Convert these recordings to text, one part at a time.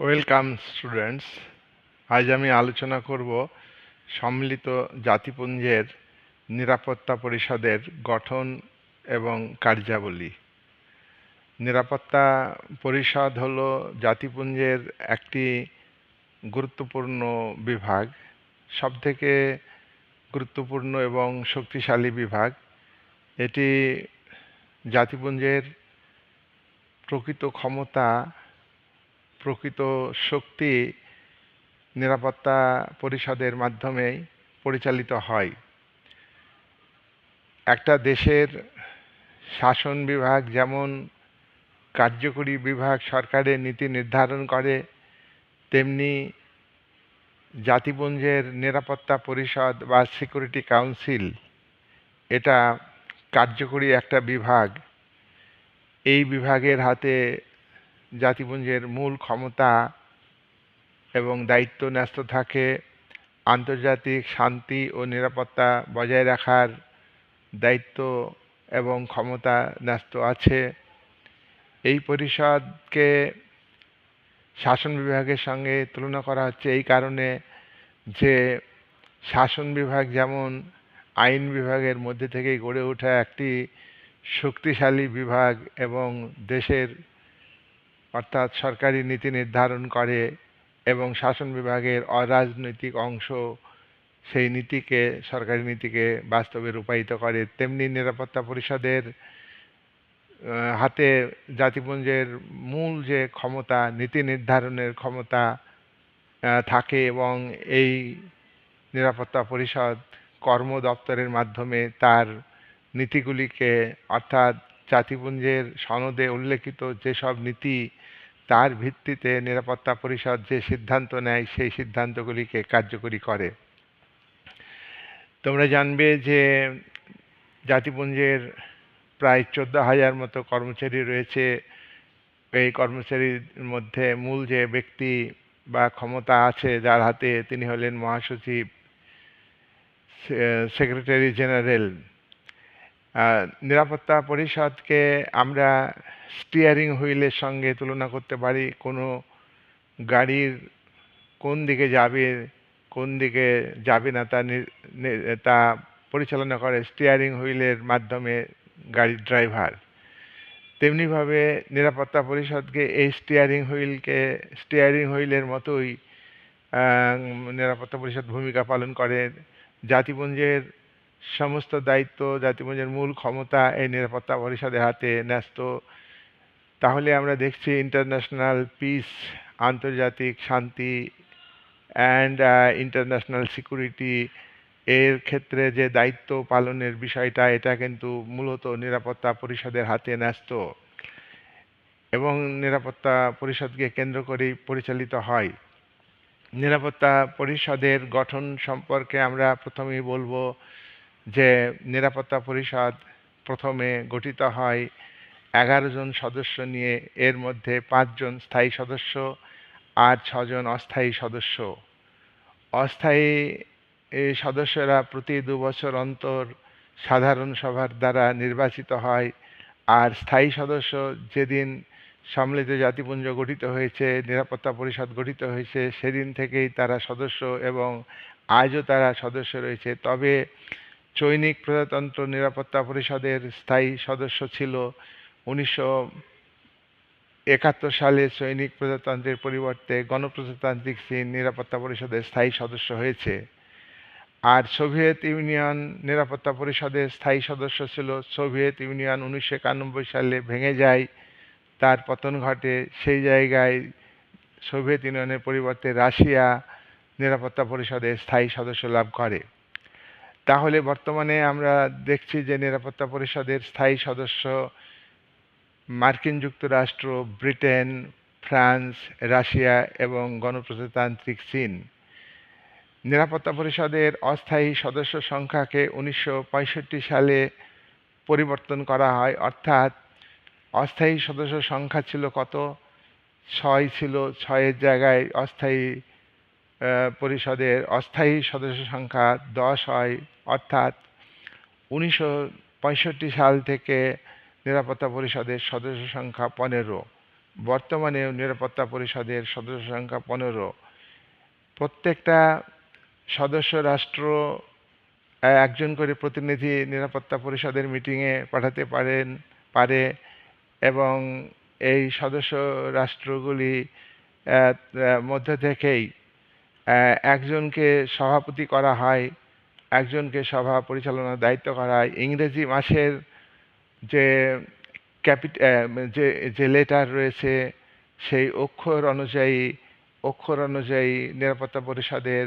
Welcome students আজ আমি আলোচনা করব সম্মিলিত জাতিপুঞ্জের নিরাপত্তা পরিষদের গঠন এবং কার্যাবলী। নিরাপত্তা পরিষদ হলো জাতিপুঞ্জের একটি গুরুত্বপূর্ণ বিভাগ, সবথেকে গুরুত্বপূর্ণ এবং শক্তিশালী বিভাগ। এটি জাতিপুঞ্জের প্রকৃত ক্ষমতা প্রকৃত শক্তি নিরাপত্তা পরিষদের মাধ্যমেই পরিচালিত হয়। একটা দেশের শাসন বিভাগ যেমন কার্যকরী বিভাগ সরকারের নীতি নির্ধারণ করে, তেমনি জাতিপুঞ্জের নিরাপত্তা পরিষদ বা সিকিউরিটি কাউন্সিল এটা কার্যকরী একটা বিভাগ। এই বিভাগের হাতে জাতিপুঞ্জের মূল ক্ষমতা এবং দায়িত্ব ন্যস্ত থাকে আন্তর্জাতিক শান্তি ও নিরাপত্তা বজায় রাখার দায়িত্ব এবং ক্ষমতা ন্যস্ত আছে। এই পরিষদকে শাসন বিভাগের সঙ্গে তুলনা করা হচ্ছে এই কারণে যে শাসন বিভাগ যেমন আইন বিভাগের মধ্যে থেকেই গড়ে ওঠা একটি শক্তিশালী বিভাগ এবং দেশের অর্থাৎ সরকারি নীতি নির্ধারণ করে এবং শাসন বিভাগের অরাজনৈতিক অংশ সেই নীতিকে, সরকারি নীতিকে বাস্তবে রূপায়িত করে। তেমনি নিরাপত্তা পরিষদের হাতে জাতিপুঞ্জের মূল যে ক্ষমতা, নীতি নির্ধারণের ক্ষমতা থাকে এবং এই নিরাপত্তা পরিষদ কর্ম দপ্তরের মাধ্যমে তার নীতিগুলিকে অর্থাৎ জাতিপুঞ্জের সনদে উল্লেখিত যেসব নীতি, তার ভিত্তিতে নিরাপত্তা পরিষদ যে সিদ্ধান্ত নেয়, সেই সিদ্ধান্তগুলিকে কার্যকরী করে। তোমরা জানবে যে জাতিপুঞ্জের প্রায় চোদ্দ হাজার মতো কর্মচারী রয়েছে। এই কর্মচারীর মধ্যে মূল যে ব্যক্তি বা ক্ষমতা আছে, যার হাতে তিনি হলেন মহাসচিব সেক্রেটারি জেনারেল। নিরাপত্তা পরিষদকে আমরা স্টিয়ারিং হুইলের সঙ্গে তুলনা করতে পারি, কোনো গাড়ির কোন দিকে যাবে, কোন দিকে যাবে না তা তা পরিচালনা করে স্টিয়ারিং হুইলের মাধ্যমে গাড়ির ড্রাইভার তেমনিভাবে নিরাপত্তা পরিষদকে এই স্টিয়ারিং হুইলকে স্টিয়ারিং হুইলের মতোই নিরাপত্তা পরিষদ ভূমিকা পালন করে। জাতিপুঞ্জের সমস্ত দায়িত্ব জাতিপুঞ্জের মূল ক্ষমতা এই নিরাপত্তা পরিষদের হাতে ন্যস্ত। তাহলে আমরা দেখছি ইন্টারন্যাশনাল পিস আন্তর্জাতিক শান্তি অ্যান্ড ইন্টারন্যাশনাল সিকিউরিটি এর ক্ষেত্রে যে দায়িত্ব পালনের বিষয়টা, এটা কিন্তু মূলত নিরাপত্তা পরিষদের হাতে ন্যস্ত। এবং নিরাপত্তা পরিষদকে কেন্দ্র করেই পরিচালিত হয়। নিরাপত্তা পরিষদের গঠন সম্পর্কে আমরা প্রথমেই বলব যে নিরাপত্তা পরিষদ প্রথমে গঠিত হয় এগারো জন সদস্য নিয়ে, এর মধ্যে পাঁচজন স্থায়ী সদস্য আর ছজন অস্থায়ী সদস্য। অস্থায়ী সদস্যরা প্রতি দু বছর অন্তর সাধারণ সভার দ্বারা নির্বাচিত হয় আর স্থায়ী সদস্য যেদিন সম্মিলিত জাতিপুঞ্জ গঠিত হয়েছে, নিরাপত্তা পরিষদ গঠিত হয়েছে, সেদিন থেকেই তারা সদস্য এবং আজও তারা সদস্য রয়েছে। তবে চৈনিক প্রজাতন্ত্র নিরাপত্তা পরিষদের স্থায়ী সদস্য ছিল। উনিশশো একাত্তর সালে সৈনিক প্রজাতন্ত্রের পরিবর্তে গণপ্রজাতান্ত্রিক চীন নিরাপত্তা পরিষদের স্থায়ী সদস্য হয়েছে। আর সোভিয়েত ইউনিয়ন নিরাপত্তা পরিষদের স্থায়ী সদস্য ছিল। সোভিয়েত ইউনিয়ন উনিশশো একানব্বই সালে ভেঙে যায়, তার পতন ঘটে। সেই জায়গায় সোভিয়েত ইউনিয়নের পরিবর্তে রাশিয়া নিরাপত্তা পরিষদের স্থায়ী সদস্য লাভ করে। তাহলে বর্তমানে আমরা দেখছি যে নিরাপত্তা পরিষদের স্থায়ী সদস্য মার্কিন যুক্তরাষ্ট্র, ব্রিটেন, ফ্রান্স, রাশিয়া এবং গণপ্রজাতান্ত্রিক চীন। নিরাপত্তা পরিষদের অস্থায়ী সদস্য সংখ্যাকে উনিশশো পঁয়ষট্টি সালে পরিবর্তন করা হয়। অর্থাৎ অস্থায়ী সদস্য সংখ্যা ছিল কত? ছয় ছিল। ছয়ের জায়গায় অস্থায়ী পরিষদের অস্থায়ী সদস্য সংখ্যা দশ হয়। অর্থাৎ উনিশশো পঁয়ষট্টি সাল থেকে নিরাপত্তা পরিষদের সদস্য সংখ্যা পনেরো। বর্তমানে নিরাপত্তা পরিষদের সদস্য সংখ্যা পনেরো। প্রত্যেকটা সদস্য রাষ্ট্র একজন করে প্রতিনিধি নিরাপত্তা পরিষদের মিটিংয়ে পাঠাতে পারেন, পারে এবং এই সদস্য রাষ্ট্রগুলি মধ্য থেকেই একজনকে সভাপতি করা হয়। একজনকে সভা পরিচালনার দায়িত্ব করা হয়। ইংরেজি মাসের যে ক্যাপিট যে যে লেটার রয়েছে, সেই অক্ষর অনুযায়ী অক্ষর অনুযায়ী নিরাপত্তা পরিষদের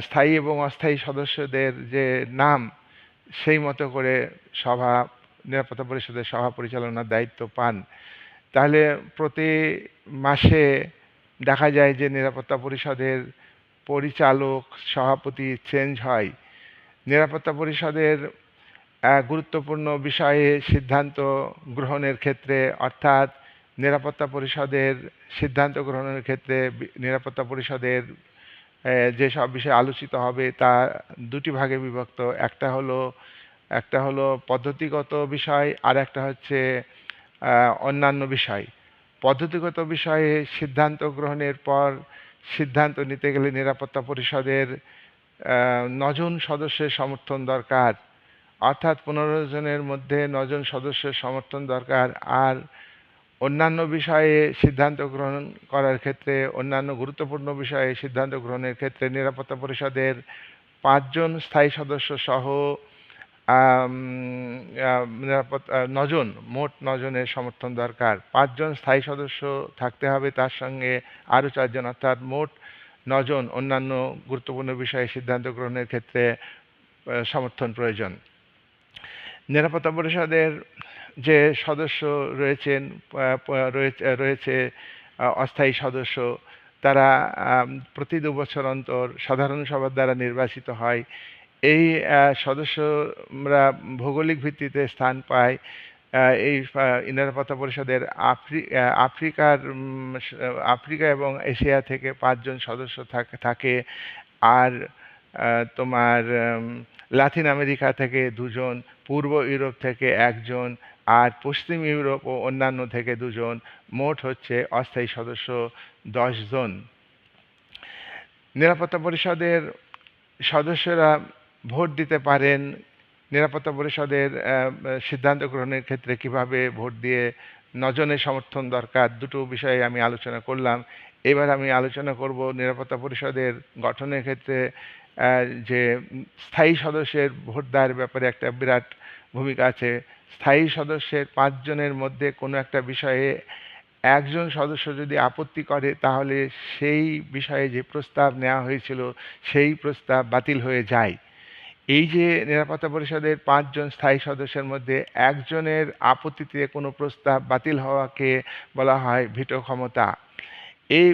স্থায়ী এবং অস্থায়ী সদস্যদের যে নাম, সেই মতো করে সভা, নিরাপত্তা পরিষদের সভা পরিচালনার দায়িত্ব পান। তাহলে প্রতি মাসে দেখা যায় যে নিরাপত্তা পরিষদের পরিচালক, সভাপতি চেঞ্জ হয়। নিরাপত্তা পরিষদের গুরুত্বপূর্ণ বিষয়ে সিদ্ধান্ত গ্রহণের ক্ষেত্রে, অর্থাৎ নিরাপত্তা পরিষদের সিদ্ধান্ত গ্রহণের ক্ষেত্রে নিরাপত্তা পরিষদের যেসব বিষয়ে আলোচিত হবে তা দুটি ভাগে বিভক্ত। একটা হলো একটা হলো পদ্ধতিগত বিষয়, আর একটা হচ্ছে অন্যান্য বিষয়। পদ্ধতিগত বিষয়ে সিদ্ধান্ত গ্রহণের পর সিদ্ধান্ত নিতে গেলে নিরাপত্তা পরিষদের নজন সদস্যের সমর্থন দরকার। অর্থাৎ পনেরো জনের মধ্যে নজন সদস্যের সমর্থন দরকার। আর অন্যান্য বিষয়ে সিদ্ধান্ত গ্রহণ করার ক্ষেত্রে, অন্যান্য গুরুত্বপূর্ণ বিষয়ে সিদ্ধান্ত গ্রহণের ক্ষেত্রে নিরাপত্তা পরিষদের পাঁচজন স্থায়ী সদস্য সহ নিরাপত্তা, নজন, মোট নজনের সমর্থন দরকার। পাঁচজন স্থায়ী সদস্য থাকতে হবে তার সঙ্গে আরও চারজন, অর্থাৎ মোট নজন অন্যান্য গুরুত্বপূর্ণ বিষয়ে সিদ্ধান্ত গ্রহণের ক্ষেত্রে সমর্থন প্রয়োজন। নিরাপত্তা পরিষদের যে সদস্য রয়েছেন রয়েছে অস্থায়ী সদস্য, তারা প্রতি দু বছর অন্তর সাধারণ সভার দ্বারা নির্বাচিত হয়। এই সদস্যরা ভৌগোলিক ভিত্তিতে স্থান পায়। এই নিরাপত্তা পরিষদের আফ্রি আফ্রিকার আফ্রিকা এবং এশিয়া থেকে পাঁচজন সদস্য থাকে আর তোমার লাতিন আমেরিকা থেকে দুজন, পূর্ব ইউরোপ থেকে একজন আর পশ্চিম ইউরোপ ও অন্যান্য থেকে দুজন, মোট হচ্ছে অস্থায়ী সদস্য দশজন। নিরাপত্তা পরিষদের সদস্যরা ভোট দিতে পারেন নিরাপত্তা পরিষদের সিদ্ধান্ত গ্রহণের ক্ষেত্রে কীভাবে ভোট দিয়ে নজনের সমর্থন দরকার, দুটো বিষয়ে আমি আলোচনা করলাম। এবার আমি আলোচনা করব নিরাপত্তা পরিষদের গঠনের ক্ষেত্রে যে স্থায়ী সদস্যের ভোট দেওয়ার ব্যাপারে একটা বিরাট ভূমিকা আছে। স্থায়ী সদস্যের পাঁচজনের মধ্যে কোনো একটা বিষয়ে একজন সদস্য যদি আপত্তি করে, তাহলে সেই বিষয়ে যে প্রস্তাব নেওয়া হয়েছিল, সেই প্রস্তাব বাতিল হয়ে যায়। এই যে নিরাপত্তা পরিষদের পাঁচজন স্থায়ী সদস্যের মধ্যে একজনের আপত্তিতে কোনো প্রস্তাব বাতিল হওয়াকে বলা হয় ভিটো ক্ষমতা। এই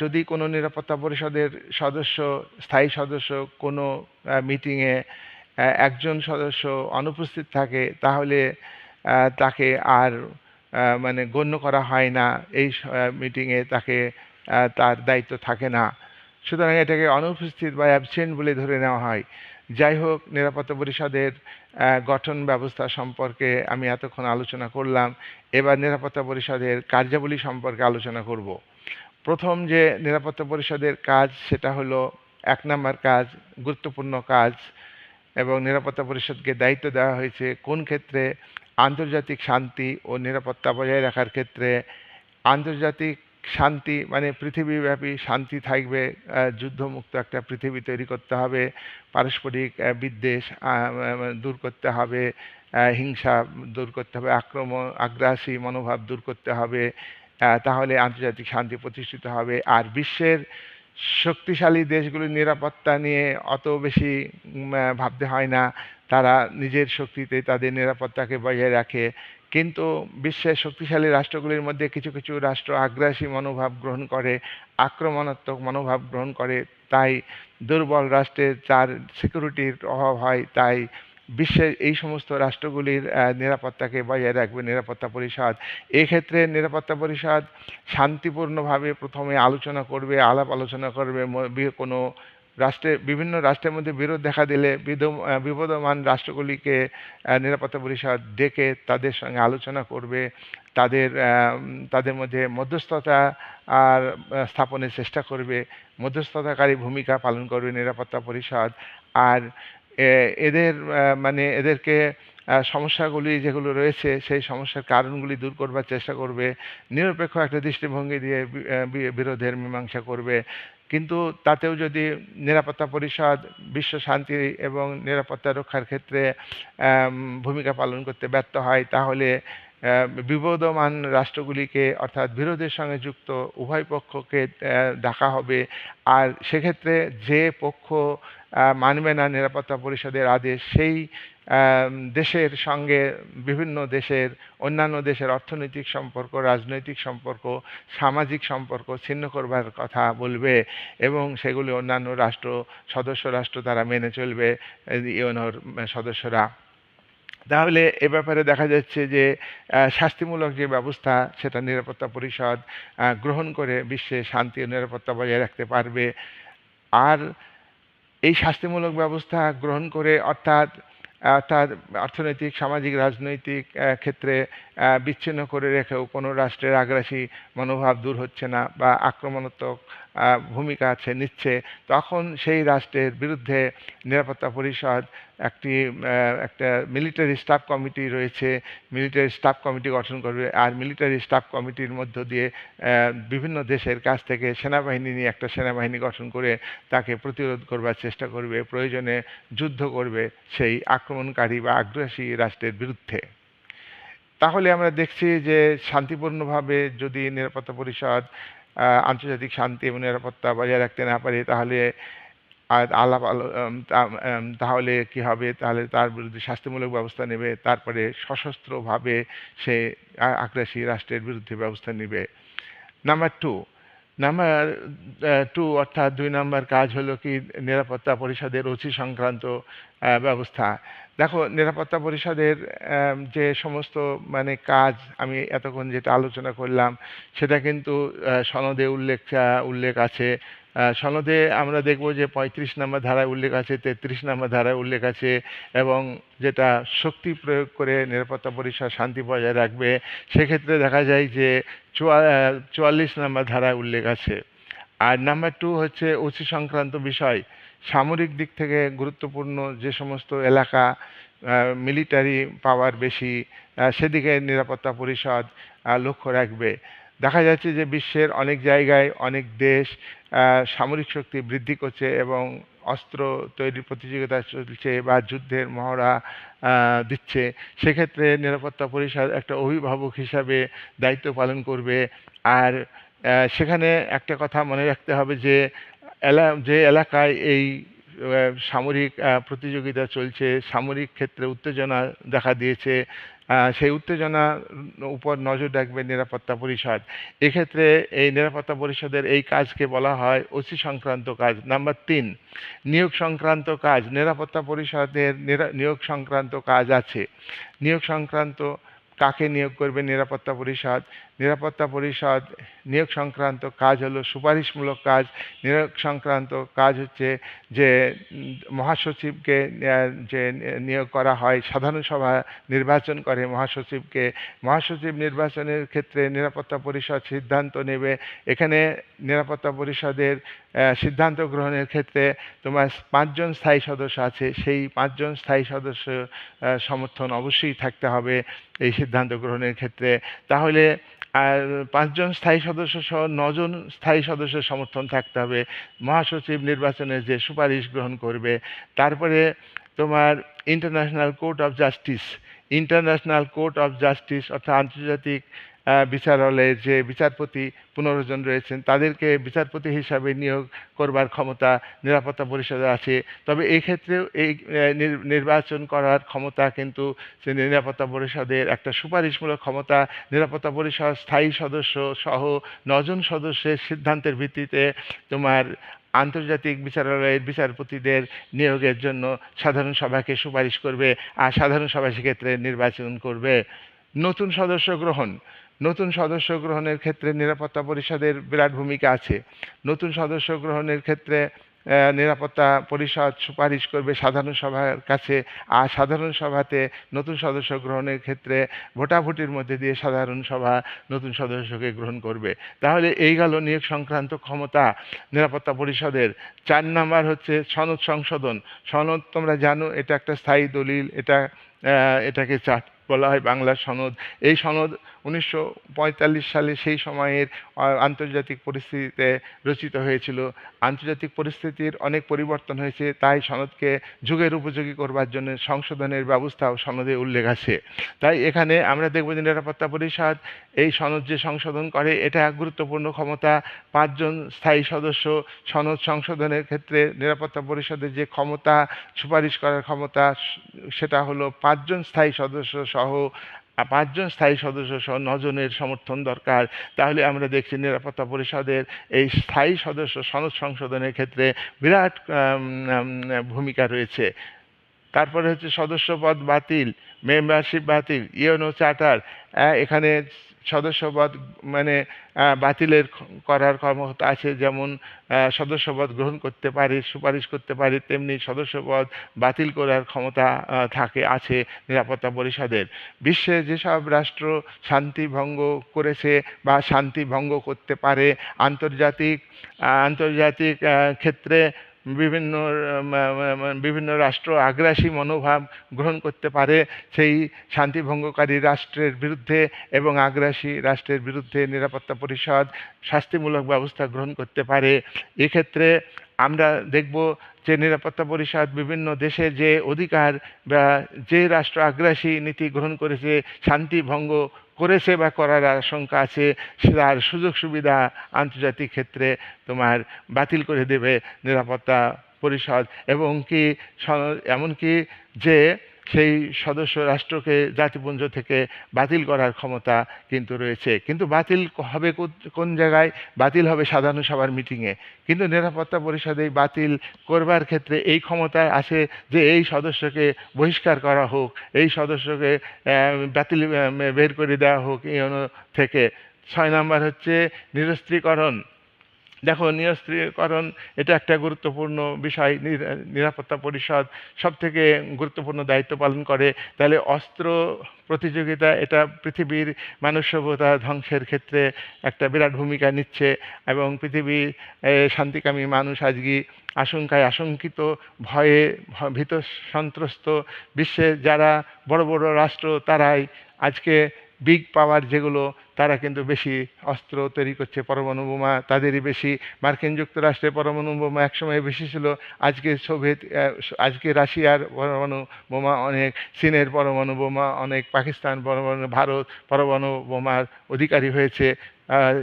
যদি কোনো নিরাপত্তা পরিষদের সদস্য, স্থায়ী সদস্য কোনো মিটিংয়ে একজন সদস্য অনুপস্থিত থাকে, তাহলে তাকে আর মানে গণ্য করা হয় না, এই মিটিংয়ে তাকে তার দায়িত্ব থাকে না। সুতরাং এটাকে অনুপস্থিত বা অ্যাবসেন্ট বলে ধরে নেওয়া হয়। যাই হোক, নিরাপত্তা পরিষদের গঠন ব্যবস্থা সম্পর্কে আমি এতক্ষণ আলোচনা করলাম। এবার নিরাপত্তা পরিষদের কার্যাবলী সম্পর্কে আলোচনা করব। প্রথম যে নিরাপত্তা পরিষদের কাজ, সেটা হলো এক নম্বর কাজ, গুরুত্বপূর্ণ কাজ এবং নিরাপত্তা পরিষদকে দায়িত্ব দেওয়া হয়েছে কোন ক্ষেত্রে? আন্তর্জাতিক শান্তি ও নিরাপত্তা বজায় রাখার ক্ষেত্রে আন্তর্জাতিক শান্তি মানে পৃথিবীব্যাপী শান্তি থাকবে যুদ্ধমুক্ত একটা পৃথিবী তৈরি করতে হবে, পারস্পরিক বিদ্বেষ দূর করতে হবে হিংসা দূর করতে হবে আক্রমণ আগ্রাসী মনোভাব দূর করতে হবে তাহলে আন্তর্জাতিক শান্তি প্রতিষ্ঠিত হবে। আর বিশ্বের শক্তিশালী দেশগুলির নিরাপত্তা নিয়ে অত বেশি ভাবতে হয় না। তারা নিজের শক্তিতে তাদের নিরাপত্তাকে বজায় রাখে। কিন্তু বিশ্বের শক্তিশালী রাষ্ট্রগুলির মধ্যে কিছু কিছু রাষ্ট্র আগ্রাসী মনোভাব গ্রহণ করে, আক্রমণাত্মক মনোভাব গ্রহণ করে, তাই দুর্বল রাষ্ট্রের তার সিকিউরিটির অভাব হয়, তাই বিশ্বের এই সমস্ত রাষ্ট্রগুলির নিরাপত্তাকে বজায় রাখবে নিরাপত্তা পরিষদ। এক্ষেত্রে নিরাপত্তা পরিষদ শান্তিপূর্ণভাবে প্রথমে আলোচনা করবে, আলাপ আলোচনা করবে কোনো রাষ্ট্রে বিভিন্ন রাষ্ট্রের মধ্যে বিরোধ দেখা দিলে বিবদমান রাষ্ট্রগুলিকে নিরাপত্তা পরিষদ ডেকে তাদের সঙ্গে আলোচনা করবে। তাদের তাদের মধ্যে মধ্যস্থতা আর স্থাপনের চেষ্টা করবে। মধ্যস্থতাকারী ভূমিকা পালন করবে নিরাপত্তা পরিষদ। আর এদের মানে এদেরকে সমস্যাগুলি যেগুলো রয়েছে, সেই সমস্যার কারণগুলি দূর করবার চেষ্টা করবে। নিরপেক্ষ একটা দৃষ্টিভঙ্গি দিয়ে বিরোধের মীমাংসা করবে। কিন্তু তাতেও যদি নিরাপত্তা পরিষদ, বিশ্ব শান্তি এবং নিরাপত্তা রক্ষার ক্ষেত্রে ভূমিকা পালন করতে ব্যর্থ হয়, তাহলে বিবদমান রাষ্ট্রগুলিকে অর্থাৎ বিরোধের সঙ্গে যুক্ত উভয় পক্ষকে ডাকা হবে। আর সেক্ষেত্রে যে পক্ষ মানবে না নিরাপত্তা পরিষদের আদেশ, সেই দেশের সঙ্গে বিভিন্ন দেশের, অন্যান্য দেশের অর্থনৈতিক সম্পর্ক, রাজনৈতিক সম্পর্ক, সামাজিক সম্পর্ক ছিন্ন করবার কথা বলবে এবং সেগুলি অন্যান্য রাষ্ট্র, সদস্য রাষ্ট্র তারা মেনে চলবে ইউনোর সদস্যরা। তাহলে এ ব্যাপারে দেখা যাচ্ছে যে শাস্তিমূলক যে ব্যবস্থা, সেটা নিরাপত্তা পরিষদ গ্রহণ করে বিশ্বে শান্তি ও নিরাপত্তা বজায় রাখতে পারবে। আর এই শাস্তিমূলক ব্যবস্থা গ্রহণ করে, অর্থাৎ অর্থাৎ অর্থনৈতিক, সামাজিক, রাজনৈতিক ক্ষেত্রে বিচ্ছিন্ন করে রেখেও কোনো রাষ্ট্রের আগ্রাসী মনোভাব দূর হচ্ছে না বা আক্রমণাত্মক ভূমিকা আছে, নিচ্ছে। তখন সেই রাষ্ট্রের বিরুদ্ধে নিরাপত্তা পরিষদ একটি একটা মিলিটারি স্টাফ কমিটি রয়েছে। মিলিটারি স্টাফ কমিটি গঠন করবে আর মিলিটারি স্টাফ কমিটির মধ্য দিয়ে বিভিন্ন দেশের কাছ থেকে সেনাবাহিনী নিয়ে একটা সেনাবাহিনী গঠন করে তাকে প্রতিরোধ করবার চেষ্টা করবে, প্রয়োজনে যুদ্ধ করবে সেই আক্রমণকারী বা আগ্রাসী রাষ্ট্রের বিরুদ্ধে। তাহলে আমরা দেখছি যে শান্তিপূর্ণভাবে যদি নিরাপত্তা পরিষদ আন্তর্জাতিক শান্তি এবং নিরাপত্তা বজায় রাখতে না পারে, তাহলে আলাপ তাহলে কি হবে? তাহলে তার বিরুদ্ধে শাস্তিমূলক ব্যবস্থা নেবে, তারপরে সশস্ত্রভাবে সে আগ্রাসী রাষ্ট্রের বিরুদ্ধে ব্যবস্থা নেবে। নাম্বার টু নাম্বার টু অর্থাৎ দুই নাম্বার কাজ হলো কি নিরাপত্তা পরিষদের রুচি সংক্রান্ত ব্যবস্থা। দেখো, নিরাপত্তা পরিষদের যে সমস্ত মানে কাজ আমি এতক্ষণ যেটা আলোচনা করলাম, সেটা কিন্তু সনদে উল্লেখ উল্লেখ আছে। সনদে আমরা দেখব যে পঁয়ত্রিশ নম্বর ধারায় উল্লেখ আছে, তেত্রিশ নম্বর ধারায় উল্লেখ আছে এবং যেটা শক্তি প্রয়োগ করে নিরাপত্তা পরিষদ শান্তি বজায় রাখবে, সেক্ষেত্রে দেখা যায় যে চুয়াল্লিশ নম্বর ধারায় উল্লেখ আছে। আর নাম্বার টু হচ্ছে ওসি সংক্রান্ত বিষয়। সামরিক দিক থেকে গুরুত্বপূর্ণ যে সমস্ত এলাকা মিলিটারি পাওয়ার বেশি সেদিকে নিরাপত্তা পরিষদ লক্ষ্য রাখবে। দেখা যাচ্ছে যে বিশ্বের অনেক জায়গায় অনেক দেশ সামরিক শক্তি বৃদ্ধি করছে এবং অস্ত্র তৈরির প্রতিযোগিতা চলছে বা যুদ্ধের মহড়া দিচ্ছে। সেক্ষেত্রে নিরাপত্তা পরিষদ একটা অভিভাবক হিসাবে দায়িত্ব পালন করবে। আর সেখানে একটা কথা মনে রাখতে হবে যে, এলা, যে এলাকায় এই সামরিক প্রতিযোগিতা চলছে, সামরিক ক্ষেত্রে উত্তেজনা দেখা দিয়েছে। সেই উত্তেজনার উপর নজর রাখবে নিরাপত্তা পরিষদ। এক্ষেত্রে এই নিরাপত্তা পরিষদের এই কাজকে বলা হয় ওসি সংক্রান্ত কাজ। নাম্বার তিন, নিয়োগ সংক্রান্ত কাজ। নিরাপত্তা পরিষদের নিয়োগ সংক্রান্ত কাজ আছে। নিয়োগ সংক্রান্ত কাকে নিয়োগ করবে নিরাপত্তা পরিষদ? নিরাপত্তা পরিষদ, নিয়োগ সংক্রান্ত কাজ হলো সুপারিশমূলক কাজ। নিয়োগ সংক্রান্ত কাজ হচ্ছে যে মহাসচিবকে যে নিয়োগ করা হয়, সাধারণ সভা নির্বাচন করে মহাসচিবকে। মহাসচিব নির্বাচনের ক্ষেত্রে নিরাপত্তা পরিষদ সিদ্ধান্ত নেবে। এখানে নিরাপত্তা পরিষদের সিদ্ধান্ত গ্রহণের ক্ষেত্রে তোমার পাঁচজন স্থায়ী সদস্য আছে। সেই পাঁচজন স্থায়ী সদস্য সমর্থন অবশ্যই থাকতে হবে এই সিদ্ধান্ত গ্রহণের ক্ষেত্রে। তাহলে আর পাঁচজন স্থায়ী সদস্য সহ নজন স্থায়ী সদস্যের সমর্থন থাকতে হবে। মহাসচিব নির্বাচনে যে সুপারিশ গ্রহণ করবে, তারপরে তোমার International Court of Justice International Court of Justice অর্থাৎ আন্তর্জাতিক আহ, বিচারালয়ের যে বিচারপতি পনেরো জন রয়েছেন তাদেরকে বিচারপতি হিসাবে নিয়োগ করবার ক্ষমতা নিরাপত্তা পরিষদে আছে। তবে এই ক্ষেত্রেও এই নির- নির্বাচন করার ক্ষমতা কিন্তু নিরাপত্তা পরিষদের একটা সুপারিশমূলক ক্ষমতা। নিরাপত্তা পরিষদ স্থায়ী সদস্য সহ নজন সদস্যের সিদ্ধান্তের ভিত্তিতে তোমার আন্তর্জাতিক বিচারালয়ের বিচারপতিদের নিয়োগের জন্য সাধারণ সভাকে সুপারিশ করবে আর সাধারণ সভা সেক্ষেত্রে নির্বাচন করবে। নতুন সদস্য গ্রহণ নতুন সদস্য গ্রহণের ক্ষেত্রে নিরাপত্তা পরিষদের বিরাট ভূমিকা আছে। নতুন সদস্য গ্রহণের ক্ষেত্রে নিরাপত্তা পরিষদ সুপারিশ করবে সাধারণ সভার কাছে। আর সাধারণ সভাতে নতুন সদস্য গ্রহণের ক্ষেত্রে ভোটাভুটির মধ্যে দিয়ে সাধারণ সভা নতুন সদস্যকে গ্রহণ করবে। তাহলে এই গেল নিয়োগ সংক্রান্ত ক্ষমতা নিরাপত্তা পরিষদের। চার নাম্বার হচ্ছে সনদ সংশোধন। সনদ তোমরা জানো, এটা একটা স্থায়ী দলিল, এটা এটাকে চার্ট বলা হয় বাংলার সনদ। এই সনদ উনিশশো পঁয়তাল্লিশ সালে সেই সময়ের আন্তর্জাতিক পরিস্থিতিতে রচিত হয়েছিল। আন্তর্জাতিক পরিস্থিতির অনেক পরিবর্তন হয়েছে, তাই সনদকে যুগের উপযোগী করবার জন্য সংশোধনের ব্যবস্থাও সনদে উল্লেখ আছে। তাই এখানে আমরা দেখব যে নিরাপত্তা পরিষদ, এই সনদ যে সংশোধন করে, এটা গুরুত্বপূর্ণ ক্ষমতা। পাঁচজন স্থায়ী সদস্য সনদ সংশোধনের ক্ষেত্রে নিরাপত্তা পরিষদের যে ক্ষমতা, সুপারিশ করার ক্ষমতা, সেটা হলো পাঁচজন স্থায়ী সদস্য সহ পাঁচজন স্থায়ী সদস্য সহ নজনের সমর্থন দরকার। তাহলে আমরা দেখছি নিরাপত্তা পরিষদের এই স্থায়ী সদস্য সনদ সংশোধনের ক্ষেত্রে বিরাট ভূমিকা রয়েছে। তারপরে হচ্ছে সদস্যপদ বাতিল, মেম্বারশিপ বাতিল ইয়োনো চার্টার এখানে সদস্যপদ মানে বাতিলের করার ক্ষমতা আছে, যেমন সদস্যপদ গ্রহণ করতে পারে, সুপারিশ করতে পারে, তেমনি সদস্যপদ বাতিল করার ক্ষমতা থাকে, আছে নিরাপত্তা পরিষদের। বিশ্বে যেসব রাষ্ট্র শান্তি ভঙ্গ করেছে বা শান্তি ভঙ্গ করতে পারে, আন্তর্জাতিক আন্তর্জাতিক ক্ষেত্রে বিভিন্ন বিভিন্ন রাষ্ট্র আগ্রাসী মনোভাব গ্রহণ করতে পারে সেই শান্তি ভঙ্গকারী রাষ্ট্রের বিরুদ্ধে এবং আগ্রাসী রাষ্ট্রের বিরুদ্ধে নিরাপত্তা পরিষদ শাস্তিমূলক ব্যবস্থা গ্রহণ করতে পারে। এক্ষেত্রে আমরা দেখব যে নিরাপত্তা পরিষদ বিভিন্ন দেশে যে অধিকার বা যে রাষ্ট্র আগ্রাসী নীতি গ্রহণ করেছে শান্তি ভঙ্গ সেবা করার আশঙ্কা আছে তার সুযোগ সুবিধা আন্তর্জাতিক ক্ষেত্রে তোমার বাতিল করে দেবে নিরাপত্তা পরিষদ এবং কি এমনকি যে সেই সদস্য রাষ্ট্রকে জাতিপুঞ্জ থেকে বাতিল করার ক্ষমতা কিন্তু রয়েছে। কিন্তু বাতিল হবে কোন জায়গায়? বাতিল হবে সাধারণ সভার মিটিংয়ে কিন্তু নিরাপত্তা পরিষদে বাতিল করবার ক্ষেত্রে এই ক্ষমতা আছে যে এই সদস্যকে বহিষ্কার করা হোক, এই সদস্যকে বাতিল বের করে দেওয়া হোক ইউনো থেকে। ছয় নাম্বার হচ্ছে নিরস্ত্রীকরণ। দেখো, নিরস্ত্রীকরণ, এটা একটা গুরুত্বপূর্ণ বিষয়। নির- নিরাপত্তা পরিষদ সব থেকে গুরুত্বপূর্ণ দায়িত্ব পালন করে। তাহলে অস্ত্র প্রতিযোগিতা, এটা পৃথিবীর মানব সভ্যতা ধ্বংসের ক্ষেত্রে একটা বিরাট ভূমিকা নিচ্ছে এবং পৃথিবীর শান্তিকামী মানুষ আজকে আশঙ্কায় আশঙ্কিত, ভয়ে ভীত সন্ত্রস্ত বিশ্বে যারা বড় বড় রাষ্ট্র, তারাই আজকে বিগ পাওয়ার যেগুলো, তারা কিন্তু বেশি অস্ত্র তৈরি করছে পরমাণু বোমা, তাদেরই বেশি। মার্কিন যুক্তরাষ্ট্রে পরমাণু বোমা একসময় বেশি ছিল। আজকে সোভিয়েত আজকে রাশিয়ার পরমাণু বোমা অনেক, চীনের পরমাণু বোমা অনেক, পাকিস্তান পরমাণু, ভারত পরমাণু বোমার অধিকারী হয়েছে।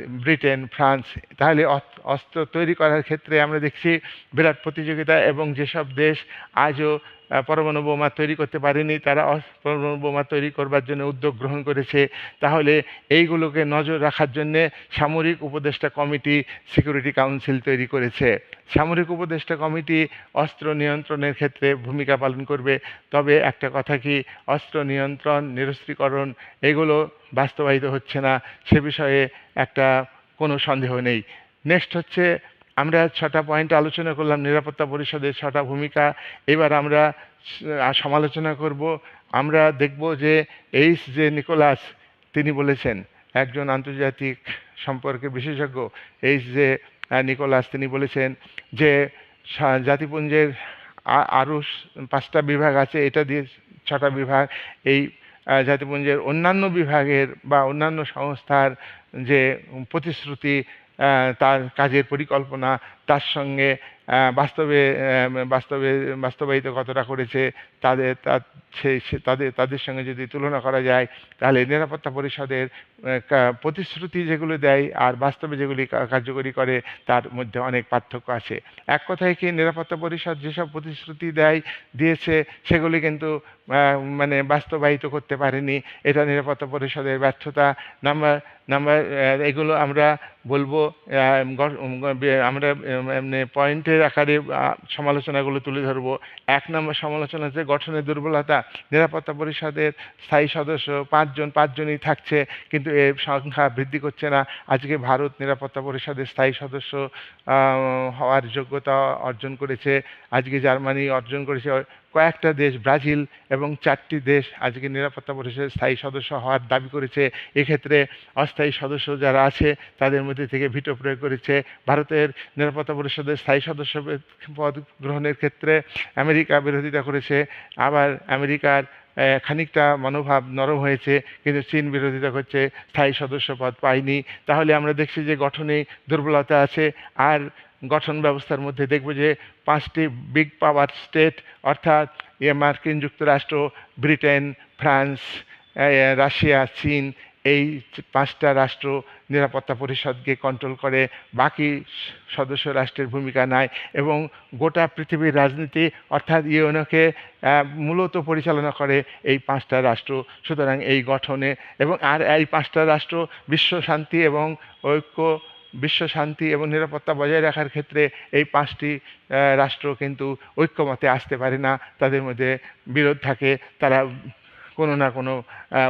ব্রিটেন, ফ্রান্স, তাহলে অস্ত্র- তৈরি করার ক্ষেত্রে আমরা দেখছি বিরাট প্রতিযোগিতা এবং যেসব দেশ আজও পরমাণু বোমা তৈরি করতে পারেনি, তারা পরমাণু বোমা তৈরি করবার জন্য উদ্যোগ গ্রহণ করেছে। তাহলে এইগুলোকে নজর রাখার জন্যে সামরিক উপদেষ্টা কমিটি, সিকিউরিটি কাউন্সিল তৈরি করেছে। সামরিক উপদেষ্টা কমিটি অস্ত্র নিয়ন্ত্রণের ক্ষেত্রে ভূমিকা পালন করবে। তবে একটা কথা কি, অস্ত্র নিয়ন্ত্রণ, নিরস্ত্রীকরণ, এগুলো বাস্তবায়িত হচ্ছে না, সে বিষয়ে একটা কোনো সন্দেহ নেই। নেক্সট হচ্ছে, আমরা ছটা পয়েন্ট আলোচনা করলাম, নিরাপত্তা পরিষদের ছটা ভূমিকা। এবার আমরা সমালোচনা করব। আমরা দেখব যে এইস যে নিকোলাস তিনি বলেছেন, একজন আন্তর্জাতিক সম্পর্কে বিশেষজ্ঞ এইস যে নিকোলাস তিনি বলেছেন যে জাতিপুঞ্জের আরও পাঁচটা বিভাগ আছে, এটা দিয়ে ছটা বিভাগ, এই জাতিপুঞ্জের অন্যান্য বিভাগের বা অন্যান্য সংস্থার যে প্রতিশ্রুতি তার কাজের পরিকল্পনা, তার সঙ্গে বাস্তবে বাস্তবে, বাস্তবায়িত কতটা করেছে, তাদের সেই সে- তাদের তাদের সঙ্গে যদি তুলনা করা যায়, তাহলে নিরাপত্তা পরিষদের প্রতিশ্রুতি যেগুলো দেয় আর বাস্তবে যেগুলি কার্যকরী করে, তার মধ্যে অনেক পার্থক্য আছে। এক কথায় কি নিরাপত্তা পরিষদ যেসব প্রতিশ্রুতি দেয়, দিয়েছে, সেগুলি কিন্তু মানে বাস্তবায়িত করতে পারেনি। এটা নিরাপত্তা পরিষদের ব্যর্থতা। নাম্বার নাম্বার এগুলো আমরা বলব আমরা এমনি পয়েন্টের আকারে সমালোচনাগুলো তুলে ধরবো। এক নম্বর সমালোচনা হচ্ছে গঠনের দুর্বলতা। নিরাপত্তা পরিষদের স্থায়ী সদস্য, পাঁচজন, পাঁচজনই থাকছে, কিন্তু এর সংখ্যা বৃদ্ধি করছে না। আজকে ভারত নিরাপত্তা পরিষদের স্থায়ী সদস্য হওয়ার যোগ্যতা অর্জন করেছে। আজকে জার্মানি অর্জন করেছে। কয়েকটা দেশ, ব্রাজিল এবং চারটি দেশ আজকে নিরাপত্তা পরিষদের স্থায়ী সদস্য হওয়ার দাবি করেছে। এক্ষেত্রে অস্থায়ী সদস্য যারা আছে, তাদের মধ্যে থেকে ভিটো প্রয়োগ করেছে। ভারতের নিরাপত্তা পরিষদের স্থায়ী সদস্য পদ গ্রহণের ক্ষেত্রে আমেরিকা বিরোধিতা করেছে। আবার আমেরিকার খানিকটা মনোভাব নরম হয়েছে, কিন্তু চীন বিরোধিতা করছে, স্থায়ী সদস্য পদ পায়নি। তাহলে আমরা দেখছি যে গঠনে দুর্বলতা আছে। আর গঠন ব্যবস্থার মধ্যে দেখব যে পাঁচটি বিগ পাওয়ার স্টেট অর্থাৎ মার্কিন যুক্তরাষ্ট্র, ব্রিটেন, ফ্রান্স রাশিয়া, চীন, এই পাঁচটা রাষ্ট্র নিরাপত্তা পরিষদকে কন্ট্রোল করে। বাকি সদস্য রাষ্ট্রের ভূমিকা নাই এবং গোটা পৃথিবীর রাজনীতি, অর্থাৎ ইউএনওকে মূলত পরিচালনা করে এই পাঁচটা রাষ্ট্র। সুতরাং এই গঠনে এবং আর এই পাঁচটা রাষ্ট্র বিশ্ব শান্তি এবং ঐক্য বিশ্ব শান্তি এবং নিরাপত্তা বজায় রাখার ক্ষেত্রে এই পাঁচটি রাষ্ট্র কিন্তু ঐক্যমতে আসতে পারে না। তাদের মধ্যে বিরোধ থাকে, তারা কোনো না কোনো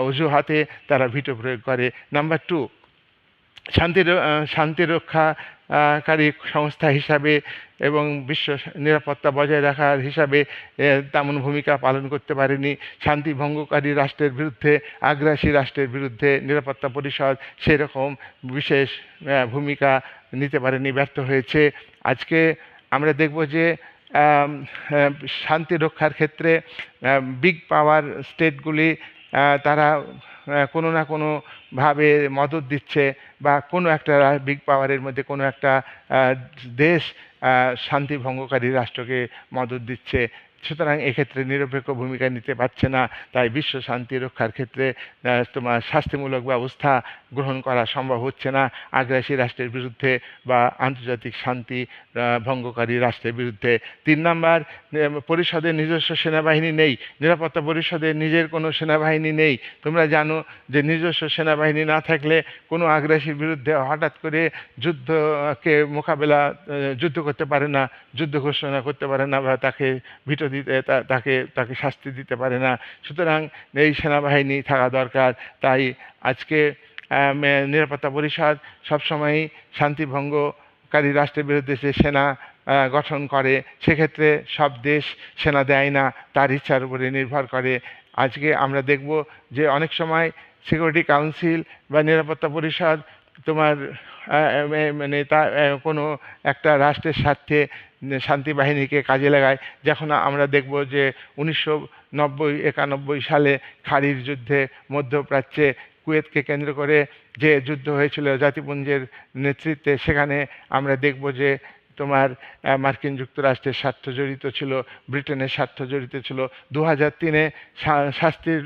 অজুহাতে তারা ভিটো প্রয়োগ করে। নাম্বার টু শান্তি শান্তি রক্ষাকারী সংস্থা হিসাবে এবং বিশ্ব নিরাপত্তা বজায় রাখার হিসাবে তেমন ভূমিকা পালন করতে পারেনি। শান্তি ভঙ্গকারী রাষ্ট্রের বিরুদ্ধে, আগ্রাসী রাষ্ট্রের বিরুদ্ধে নিরাপত্তা পরিষদ সেরকম বিশেষ ভূমিকা নিতে পারেনি, ব্যর্থ হয়েছে। আজকে আমরা দেখব যে শান্তি রক্ষার ক্ষেত্রে বিগ পাওয়ার স্টেটগুলি তারা কোনো না কোনোভাবে মদত দিচ্ছে বা কোনো একটা বিগ পাওয়ারের মধ্যে কোনো একটা দেশ শান্তিভঙ্গকারী শান্তি ভঙ্গকারী রাষ্ট্রকে মদত দিচ্ছে। সুতরাং এক্ষেত্রে নিরপেক্ষ ভূমিকা নিতে পারছে না, তাই বিশ্ব শান্তি রক্ষার ক্ষেত্রে তোমার শাস্তিমূলক ব্যবস্থা গ্রহণ করা সম্ভব হচ্ছে না। আগ্রাসী রাষ্ট্রের বিরুদ্ধে বা আন্তর্জাতিক শান্তি ভঙ্গকারী রাষ্ট্রের বিরুদ্ধে। তিন নাম্বার পরিষদের নিজস্ব সেনাবাহিনী নেই, নিরাপত্তা পরিষদের নিজের কোনো সেনাবাহিনী নেই। তোমরা জানো যে নিজস্ব সেনাবাহিনী না থাকলে কোনো আগ্রাসীর বিরুদ্ধে হঠাৎ করে যুদ্ধকে মোকাবেলা যুদ্ধ করতে পারে না, যুদ্ধ ঘোষণা করতে পারে না বা তাকে ভিটো দিতে তাকে তাকে শাস্তি দিতে পারে না। সুতরাং এই সেনাবাহিনী থাকা দরকার। তাই আজকে নিরাপত্তা পরিষদ সবসময়ই শান্তিভঙ্গকারী রাষ্ট্রের বিরুদ্ধে যে সেনা গঠন করে, সেক্ষেত্রে সব দেশ সেনা দেয় না, তার ইচ্ছার উপরে নির্ভর করে। আজকে আমরা দেখব যে অনেক সময় সিকিউরিটি কাউন্সিল বা নিরাপত্তা পরিষদ তোমার মানে তা কোনো একটা রাষ্ট্রের স্বার্থে শান্তি বাহিনীকে কাজে লাগায়। যখন আমরা দেখব যে উনিশশো নব্বই, একানব্বই সালে খাড়ির যুদ্ধে মধ্যপ্রাচ্যে কুয়েতকে কেন্দ্র করে যে যুদ্ধ হয়েছিল জাতিপুঞ্জের নেতৃত্বে, সেখানে আমরা দেখব যে তোমার মার্কিন যুক্তরাষ্ট্রের স্বার্থ জড়িত ছিল, ব্রিটেনের স্বার্থ জড়িত ছিল। দু হাজার তিনে শাস্তির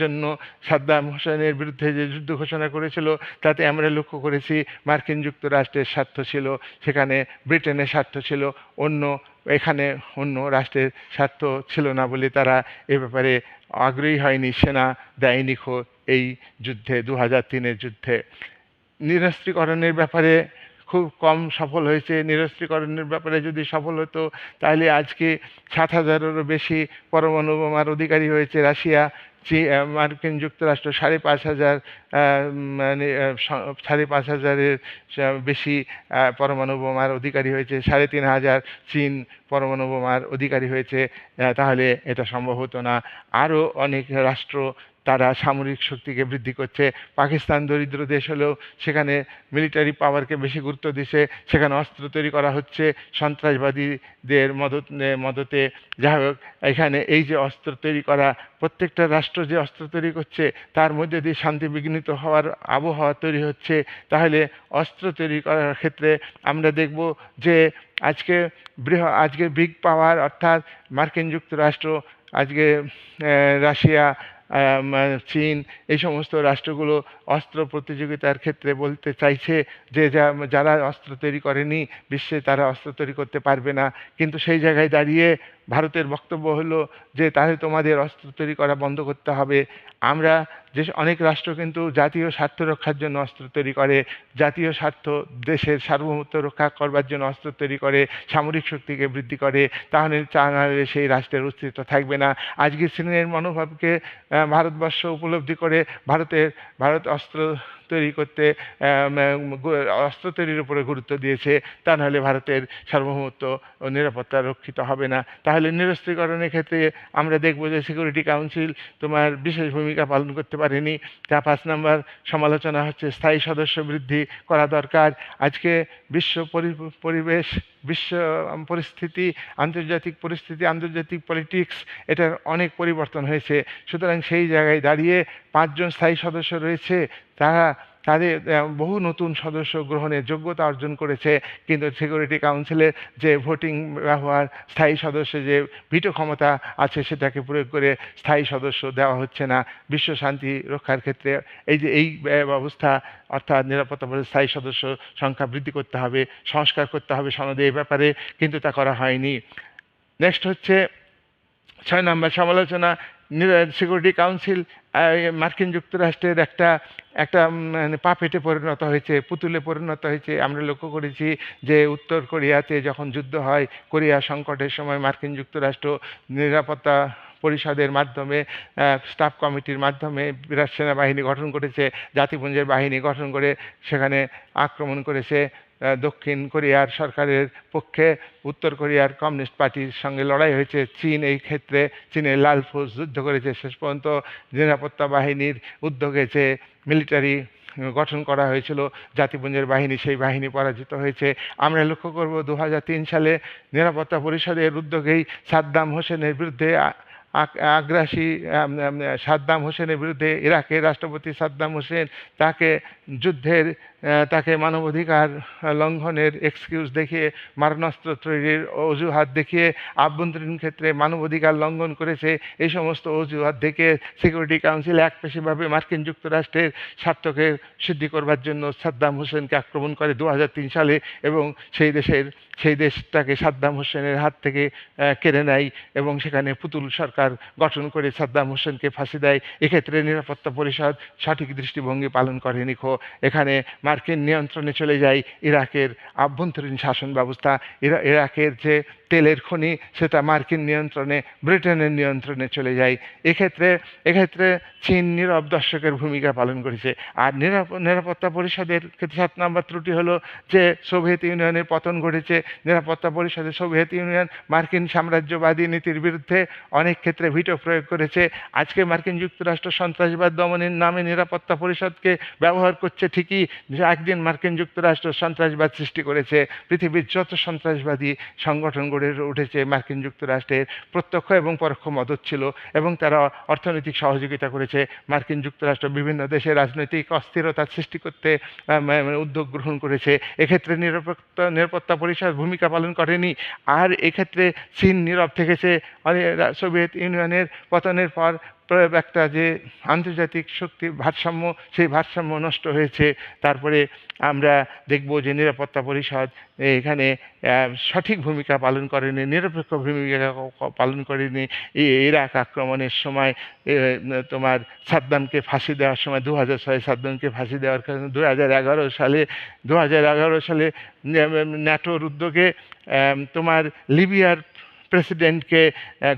জন্য সাদ্দাম হোসেনের বিরুদ্ধে যে যুদ্ধ ঘোষণা করেছিল, তাতে আমরা লক্ষ্য করেছি মার্কিন যুক্তরাষ্ট্রের স্বার্থ ছিল, সেখানে ব্রিটেনের স্বার্থ ছিল, অন্য, এখানে অন্য রাষ্ট্রের স্বার্থ ছিল না বলে তারা এ ব্যাপারে আগ্রহী হয়নি, সেনা দেয়নি খো এই যুদ্ধে দু হাজার তিনের যুদ্ধে। নিরস্ত্রীকরণের ব্যাপারে খুব কম সফল হয়েছে, নিরস্ত্রীকরণের ব্যাপারে যদি সফল হতো, তাহলে আজকে সাত হাজারেরও বেশি পরমাণু বোমার অধিকারী হয়েছে রাশিয়া মার্কিন যুক্তরাষ্ট্র সাড়ে পাঁচ হাজার মানে সাড়ে পাঁচ হাজারের বেশি পরমাণু বোমার অধিকারী হয়েছে, সাড়ে তিন হাজার চীন পরমাণু বোমার অধিকারী হয়েছে তাহলে এটা সম্ভব হতো না। আরও অনেক রাষ্ট্র তারা সামরিক শক্তিকে বৃদ্ধি করছে। পাকিস্তান দরিদ্র দেশ হলেও সেখানে মিলিটারি পাওয়ারকে বেশি গুরুত্ব দিচ্ছে সেখানে অস্ত্র তৈরি করা হচ্ছে। সন্ত্রাসবাদীদের মদত মদতে। যাই হোক, এখানে এই যে অস্ত্র তৈরি করা, প্রত্যেকটা রাষ্ট্র যে অস্ত্র তৈরি করছে, তার মধ্যে দিয়ে শান্তি বিঘ্নিত হওয়ার আবহাওয়া তৈরি হচ্ছে। তাহলে অস্ত্র তৈরি করার ক্ষেত্রে আমরা দেখব যে আজকে বৃহ, আজকে বিগ পাওয়ার অর্থাৎ মার্কিন যুক্তরাষ্ট্র, আজকে রাশিয়া চীন, এই সমস্ত রাষ্ট্রগুলো অস্ত্র প্রতিযোগিতার ক্ষেত্রে বলতে চাইছে যে যা- যারা অস্ত্র তৈরি করেনি, বিশ্বে তারা অস্ত্র তৈরি করতে পারবে না। কিন্তু সেই জায়গায় দাঁড়িয়ে ভারতের বক্তব্য হলো যে, তাহলে তোমাদের অস্ত্র তৈরি করা বন্ধ করতে হবে। আমরা যে, অনেক রাষ্ট্র কিন্তু জাতীয় স্বার্থ রক্ষার জন্য অস্ত্র তৈরি করে, জাতীয় স্বার্থ দেশের সার্বভৌমত্ব রক্ষা করবার জন্য অস্ত্র তৈরি করে, সামরিক শক্তিকে বৃদ্ধি করে, তাহলে তাহলে সেই রাষ্ট্রের অস্তিত্ব থাকবে না। আজকের শ্রেণির মনোভাবকে ভারতবর্ষ উপলব্ধি করে, ভারতের, ভারত অস্ত্র তৈরি করতে অস্ত্র তৈরির উপরে গুরুত্ব দিয়েছে, তা নাহলে ভারতের সার্বভৌমত্ব ও নিরাপত্তা রক্ষিত হবে না। তাহলে নিরস্ত্রীকরণের ক্ষেত্রে আমরা দেখব যে সিকিউরিটি কাউন্সিল তোমার বিশেষ ভূমিকা পালন করতে পারেনি। তা পাঁচ নম্বর সমালোচনা হচ্ছে, স্থায়ী সদস্য বৃদ্ধি করা দরকার। আজকে বিশ্ব পরি- পরিবেশ বিশ্ব পরিস্থিতি, আন্তর্জাতিক পরিস্থিতি, আন্তর্জাতিক পলিটিক্স এটার অনেক পরিবর্তন হয়েছে। সুতরাং সেই জায়গায় দাঁড়িয়ে পাঁচজন স্থায়ী সদস্য রয়েছে, তারা তাদের বহু নতুন সদস্য গ্রহণের যোগ্যতা অর্জন করেছে। কিন্তু সিকিউরিটি কাউন্সিলের যে ভোটিং ব্যবহার, স্থায়ী সদস্য যে ভিটো ক্ষমতা আছে, সেটাকে প্রয়োগ করে স্থায়ী সদস্য দেওয়া হচ্ছে না। বিশ্ব শান্তি রক্ষার ক্ষেত্রে এই যে, এই ব্যবস্থা, অর্থাৎ নিরাপত্তা পরিষদের স্থায়ী সদস্য সংখ্যা বৃদ্ধি করতে হবে, সংস্কার করতে হবে সনদে এই ব্যাপারে, কিন্তু তা করা হয়নি। নেক্সট হচ্ছে, ছয় নম্বর সমালোচনা সিকিউরিটি কাউন্সিল মার্কিন যুক্তরাষ্ট্রের একটা একটা মানে পাপেটে পরিণত হয়েছে, পুতুলে পরিণত হয়েছে। আমরা লক্ষ্য করেছি যে উত্তর কোরিয়াতে যখন যুদ্ধ হয়, কোরিয়া সংকটের সময় মার্কিন যুক্তরাষ্ট্র নিরাপত্তা পরিষদের মাধ্যমে স্টাফ কমিটির মাধ্যমে বিরাট সেনাবাহিনী গঠন করেছে, জাতিপুঞ্জের বাহিনী গঠন করে সেখানে আক্রমণ করেছে। দক্ষিণ কোরিয়ার সরকারের পক্ষে উত্তর কোরিয়ার কমিউনিস্ট পার্টির সঙ্গে লড়াই হয়েছে। চীন এই ক্ষেত্রে চীনের লাল ফৌজ যুদ্ধ করেছে। শেষ পর্যন্ত নিরাপত্তা বাহিনীর উদ্যোগে যে মিলিটারি গঠন করা হয়েছিল, জাতিপুঞ্জের বাহিনী, সেই বাহিনী পরাজিত হয়েছে। আমরা লক্ষ্য করব দু হাজার তিন সালে নিরাপত্তা পরিষদের উদ্যোগেই সাদ্দাম হোসেনের বিরুদ্ধে আগ্রাসী সাদ্দাম হোসেনের বিরুদ্ধে ইরাকের রাষ্ট্রপতি সাদ্দাম হোসেন তাকে যুদ্ধের তাকে মানবাধিকার লঙ্ঘনের এক্সকিউজ দেখিয়ে, মারণাস্ত্র তৈরির অজুহাত দেখিয়ে, আভ্যন্তরীণ ক্ষেত্রে মানবাধিকার লঙ্ঘন করেছে, এই সমস্ত অজুহাত দেখে সিকিউরিটি কাউন্সিল একপেশিভাবে মার্কিন যুক্তরাষ্ট্রের স্বার্থকে সিদ্ধি করবার জন্য সাদ্দাম হোসেনকে আক্রমণ করে দু হাজার তিন সালে এবং সেই দেশের, সেই দেশটাকে সাদ্দাম হোসেনের হাত থেকে কেড়ে নেয় এবং সেখানে পুতুল সরকার গঠন করে সাদ্দাম হোসেনকে ফাঁসি দেয়। এক্ষেত্রে নিরাপত্তা পরিষদ সঠিক দৃষ্টিভঙ্গি পালন করেনি খো। এখানে মার্কিন নিয়ন্ত্রণে চলে যায় ইরাকের আভ্যন্তরীণ শাসন ব্যবস্থা। ইরা- ইরাকের যে তেলের খনি, সেটা মার্কিন নিয়ন্ত্রণে, ব্রিটেনের নিয়ন্ত্রণে চলে যায়। এক্ষেত্রে এক্ষেত্রে চীন নীরব দর্শকের ভূমিকা পালন করেছে। আর নিরাপত্তা পরিষদের ক্ষেত্রে সাত নম্বর ত্রুটি হলো যে সোভিয়েত ইউনিয়নের পতন ঘটেছে। নিরাপত্তা পরিষদে সোভিয়েত ইউনিয়ন মার্কিন সাম্রাজ্যবাদী নীতির বিরুদ্ধে অনেক ক্ষেত্রে ভিটো প্রয়োগ করেছে। আজকে মার্কিন যুক্তরাষ্ট্র সন্ত্রাসবাদ দমনের নামে নিরাপত্তা পরিষদকে ব্যবহার করছে ঠিকই যে একদিন মার্কিন যুক্তরাষ্ট্র সন্ত্রাসবাদ সৃষ্টি করেছে, পৃথিবীর যত সন্ত্রাসবাদী সংগঠন গড়ে উঠেছে, মার্কিন যুক্তরাষ্ট্রের প্রত্যক্ষ এবং পরোক্ষ মদত ছিল এবং তারা অর্থনৈতিক সহযোগিতা করেছে। মার্কিন যুক্তরাষ্ট্র বিভিন্ন দেশে রাজনৈতিক অস্থিরতা সৃষ্টি করতে উদ্যোগ গ্রহণ করেছে। এক্ষেত্রে নিরাপত্তা নিরাপত্তা পরিষদ ভূমিকা পালন করেনি। আর এক্ষেত্রে চীন নীরব থেকেছে। সোভিয়েত ইউনিয়নের পতনের প্র- একটা যে আন্তর্জাতিক শক্তি ভারসাম্য, সেই ভারসাম্য নষ্ট হয়েছে। তারপরে আমরা দেখব যে নিরাপত্তা পরিষদ এখানে সঠিক ভূমিকা পালন করেনি, নিরপেক্ষ ভূমিকা পালন করেনি। ইরাক আক্রমণের সময় তোমার সাদ্দামকে ফাঁসি দেওয়ার সময় দু হাজার ছয় সাদ্দামকে ফাঁসি দেওয়ার কারণে দু হাজার এগারো সালে দু হাজার এগারো সালে ন্যাটোর উদ্যোগে তোমার লিবিয়ার প্রেসিডেন্টকে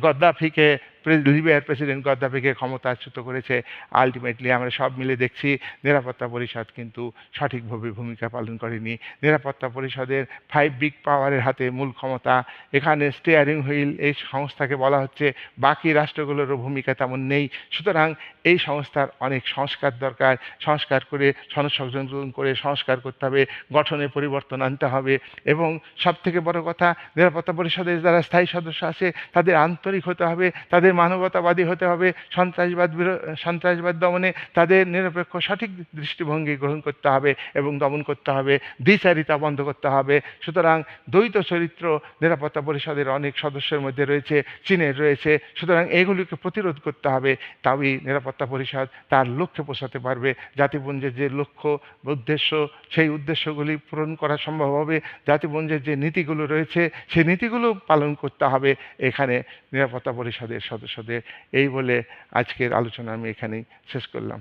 গদ্দাফিকে লিবিয়ার প্রেসিডেন্ট গদ্দাফিকে ক্ষমতাচ্যুত করেছে। আলটিমেটলি আমরা সব মিলে দেখছি নিরাপত্তা পরিষদ কিন্তু সঠিকভাবে ভূমিকা পালন করেনি। নিরাপত্তা পরিষদের ফাইভ বিগ পাওয়ারের হাতে মূল ক্ষমতা, এখানে স্টিয়ারিং হুইল এই সংস্থাকে বলা হচ্ছে। বাকি রাষ্ট্রগুলোরও ভূমিকা তেমন নেই। সুতরাং এই সংস্থার অনেক সংস্কার দরকার। সংস্কার করে, সংশোধন করে, সংস্কার করতে হবে, গঠনে পরিবর্তন আনতে হবে এবং সব থেকে বড় কথা, নিরাপত্তা পরিষদের যারা স্থায়ী সদস্য আছে, তাদের আন্তরিক হতে হবে, তাদের তাদের মানবতাবাদী হতে হবে, সন্ত্রাসবাদ সন্ত্রাসবাদ দমনে তাদের নিরপেক্ষ সঠিক দৃষ্টিভঙ্গি গ্রহণ করতে হবে এবং দমন করতে হবে, দ্বিচারিতা বন্ধ করতে হবে। সুতরাং দ্বৈত চরিত্র নিরাপত্তা পরিষদের অনেক সদস্যের মধ্যে রয়েছে, চীনের রয়েছে। সুতরাং এগুলিকে প্রতিরোধ করতে হবে তবেই নিরাপত্তা পরিষদ তার লক্ষ্যে পৌঁছাতে পারবে। জাতিপুঞ্জের যে লক্ষ্য, উদ্দেশ্য, সেই উদ্দেশ্যগুলি পূরণ করা সম্ভব হবে। জাতিপুঞ্জের যে নীতিগুলো রয়েছে, সেই নীতিগুলো পালন করতে হবে। এখানে নিরাপত্তা পরিষদের সদস্যদের এই বলে আজকের আলোচনা আমি এখানেই শেষ করলাম।